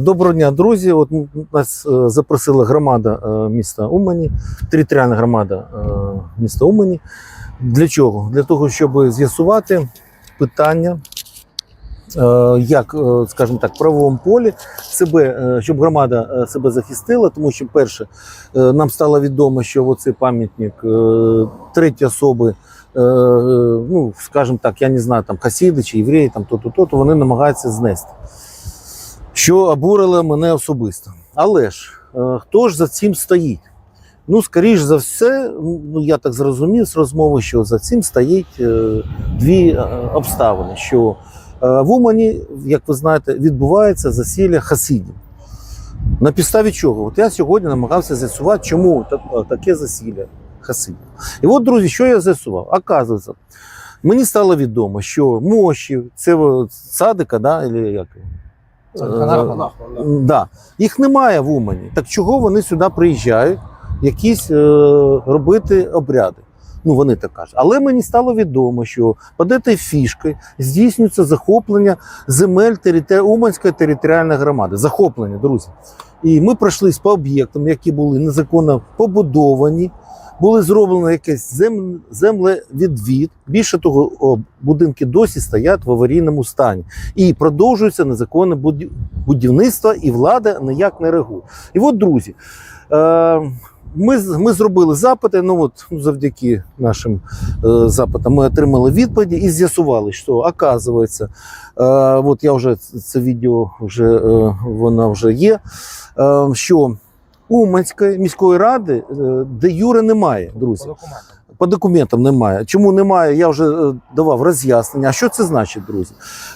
Доброго дня, друзі. От нас е, запросила громада е, міста Умані, територіальна громада е, міста Умані. Для чого? Для того, щоб з'ясувати питання, як, скажімо так, в правовому полі себе, щоб громада себе захистила, тому що, перше, нам стало відомо, що оцей пам'ятник треті особи. Ну, скажімо так, я не знаю, там хасіди чи євреї, там то-то, то-то, вони намагаються знести що обурило мене особисто. Але ж е, хто ж за цим стоїть? Ну, скоріш за все, ну я так зрозумів з розмови, що за цим стоїть е, дві е, обставини. Що в Умані, як ви знаєте, відбувається засілля хасидів. На підставі чого? От я сьогодні намагався з'ясувати, чому таке засілля хасидів. І от, друзі, що я з'ясував? Оказується, мені стало відомо, що мощі, це садика, да, або як? Його? Е, Да. Їх немає в Умані. Так чого вони сюди приїжджають, якісь е, робити обряди? Ну, вони так кажуть. Але мені стало відомо, що цією фішкою здійснюється захоплення земель територ... Уманської територіальної громади. Захоплення, друзі. І ми пройшлись по об'єктам, які були незаконно побудовані, були зроблено якийсь зем... землевідвід. Більше того, будинки досі стоять в аварійному стані. І продовжується незаконне буді- будівництво, і влада ніяк не реагує. І от, друзі, е, ми, ми зробили запити. Ну от ну, завдяки нашим е, запитам ми отримали відповіді і з'ясували, що оказується, е, от я вже це відео вже е, вона вже є. Е, що Уманської міської ради е, де Юри немає, друзі. По документам немає. Чому немає? Я вже е, давав роз'яснення. А що це значить, друзі?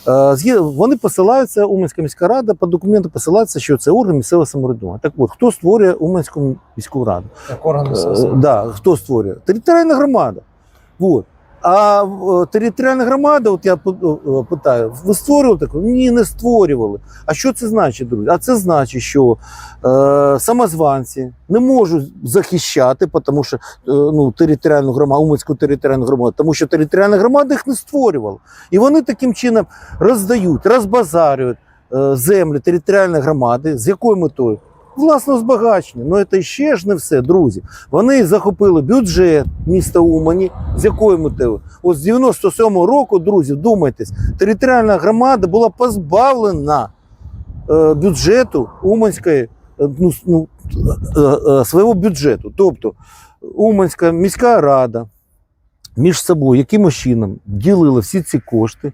Е, Вони посилаються, Уманська міська рада по документам посилається, що це орган місцевого самоврядування. Так от, хто створює Уманську міську раду? Так, орган місцевого самоврядування. да, хто створює? Територіальна громада. Вот. А територіальна громада, от я питаю, ви створювали таку? Ні, не створювали. А що це значить, друзі? А це значить, що е, самозванці не можуть захищати, тому що е, ну, територіальну громаду, Уманську територіальну громаду, тому що територіальна громада їх не створювала. І вони таким чином роздають, розбазарюють е, землі територіальної громади. З якою метою? Власного збагачення. Ну це ще ж не все, друзі. Вони захопили бюджет міста Умані. З якою метою? От з 97-го року, друзі, думайтесь, територіальна громада була позбавлена е, бюджету Уманської, е, ну, ну, е, е, свого бюджету. Тобто Уманська міська рада між собою якимось чином ділила всі ці кошти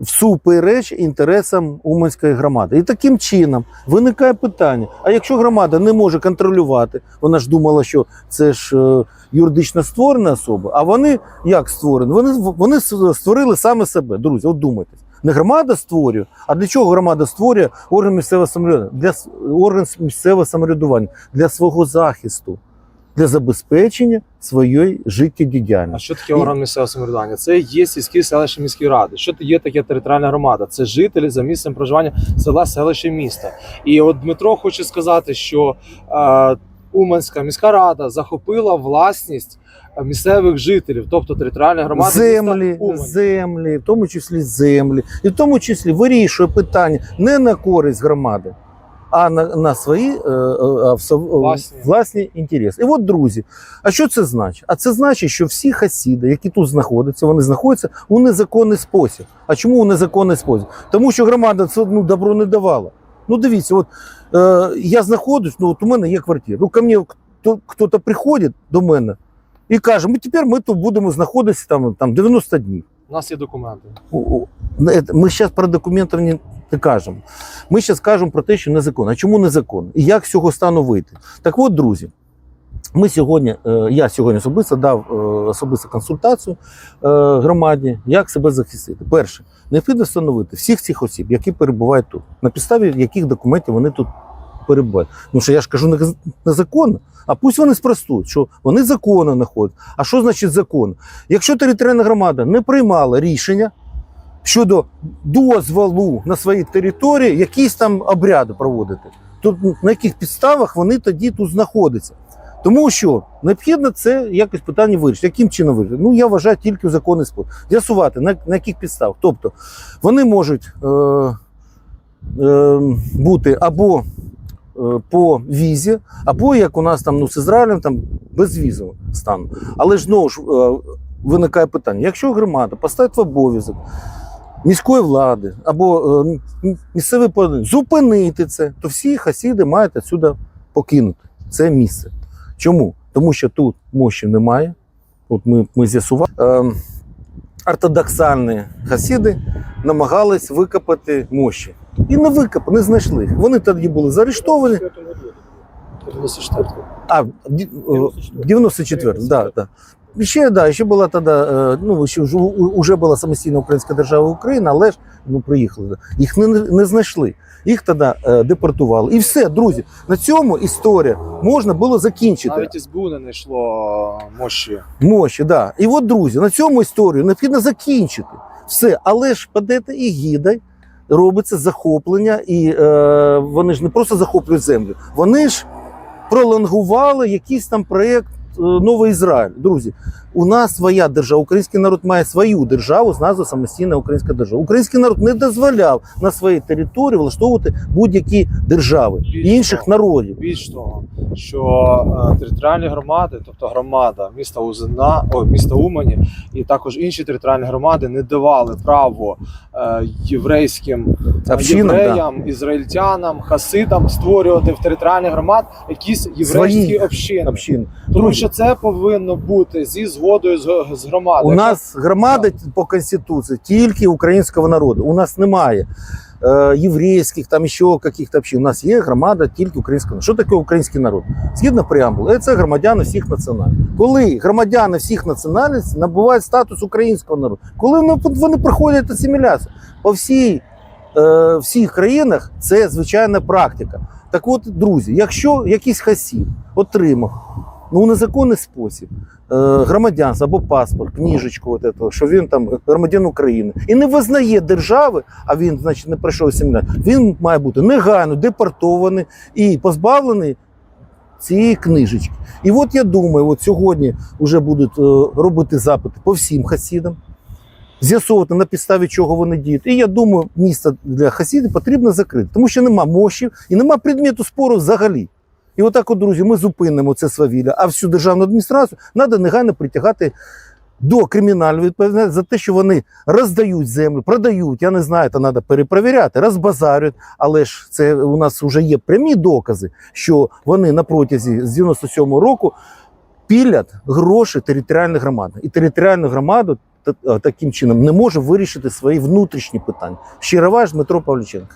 всупереч інтересам Уманської громади. І таким чином виникає питання: а якщо громада не може контролювати, вона ж думала, що це ж е, юридично створена особа, а вони як створені? Вони, вони створили саме себе. Друзі, от думайтесь. Не громада створює, а для чого громада створює орган місцевого самоврядування? Для орган місцевого самоврядування для свого захисту, для забезпечення своєї А життєдіяльності. що таке орган місцевого самоврядування? Це є сільські селища міські ради. Що це є таке територіальна громада? Це жителі за місцем проживання села, селища, міста. І от Дмитро хоче сказати, що е, Уманська міська рада захопила власність е, місцевих жителів, тобто територіальна громада землі, землі, в тому числі землі, і в тому числі вирішує питання не на користь громади, а на, на свої е, е, Власні. власні інтереси. І от, друзі, а що це значить? А це значить, що всі хасіди, які тут знаходяться, вони знаходяться у незаконний спосіб. А чому у незаконний спосіб? Тому що громада це ну, добро не давала. Ну, дивіться, от е, я знаходжусь, ну от у мене є квартира. Ну, ко мені хто, хтось приходить до мене і каже, ми тепер ми тут будемо знаходитися там, там 90 днів. У нас є документи. Ми зараз про документи не, не кажемо. Ми зараз кажемо про те, що незаконно. А чому незаконно? І як з цього стану вийти? Так от, друзі, ми сьогодні, е, я сьогодні особисто дав е, особисту консультацію е, громаді, як себе захистити. Перше, необхідно встановити всіх цих осіб, які перебувають тут, на підставі яких документів вони тут перебувають. Ну що я ж кажу незаконно, а пусть вони спростують, що вони законно знаходять. А що значить закон? Якщо територіальна громада не приймала рішення щодо дозволу на своїй території якісь там обряди проводити, то на яких підставах вони тоді тут знаходяться? Тому що необхідно це якось питання вирішити. Яким чином вирішити? Ну я вважаю тільки в законний спосіб. З'ясувати на, на яких підставах. Тобто вони можуть е, е, бути або по візі, або як у нас там ну, з Ізраїлем там безвізовий стан. Але ж знову ж е, виникає питання: якщо громада поставить в обов'язок міської влади або е, місцевий порядок зупинити це, то всі хасіди мають відсюди покинути це місце. Чому? Тому що тут мощі немає. От ми, ми з'ясували. Е, ортодоксальні хасіди намагались викопати мощі. І не викопали, не знайшли. їх. Вони тоді були заарештовані. А, в е, 94, да, да. І Ще, да, ще була тоді, е, ну, ще вже, уже була самостійна Українська держава Україна, але ж ну, приїхали. Їх не, не знайшли. Їх тоді е, депортували. І все, друзі, на цьому історія можна було закінчити. Навіть СБУ не знайшло мощі. Мощі, да. І от, друзі, на цьому історію необхідно закінчити. Все, але ж під це і гідой робиться захоплення, і е, вони ж не просто захоплюють землю, вони ж пролонгували якийсь там проєкт Новий Ізраїль. Друзі, у нас своя держава. Український народ має свою державу з назвою самостійна українська держава. Український народ не дозволяв на своїй території влаштовувати будь-які держави Більше інших того. народів. Більш того, що е, територіальні громади, тобто громада міста Узина, о, міста Умані, і також інші територіальні громади не давали право е, єврейським е, Общинам, да. ізраїльтянам, хасидам створювати в територіальних громад якісь єврейські Свої общини. Общин. Тому що це повинно бути зі згодою з, з громадою. У нас громада по конституції тільки українського народу. У нас немає е, єврейських, там ще яких-то общин. У нас є громада тільки українського народу. Що таке український народ? Згідно преамбули, це громадяни всіх національностей. Коли громадяни всіх національностей набувають статус українського народу, коли вони, проходять асиміляцію по всій, е, всіх країнах, це звичайна практика. Так от, друзі, якщо якийсь хасід отримав ну, у незаконний спосіб е, громадянство або паспорт, книжечку, от этого, що він там громадян України і не визнає держави, а він, значить, не пройшов семінар, він має бути негайно депортований і позбавлений цієї книжечки. І от я думаю, от сьогодні вже будуть е, робити запити по всім хасідам. З'ясовувати на підставі чого вони діють. І я думаю, місце для хасідів потрібно закрити, тому що нема мощів і нема предмету спору взагалі. І отак, от, друзі, ми зупинимо це свавілля, а всю державну адміністрацію треба негайно притягати до кримінальної відповідальності за те, що вони роздають землю, продають. Я не знаю, то треба перепровіряти, розбазарюють. Але ж це у нас вже є прямі докази, що вони на протязі з 97-го року пілять гроші територіальної громади. І територіальну громаду таким чином не може вирішити свої внутрішні питання. Щиро ваш Дмитро Павліченко.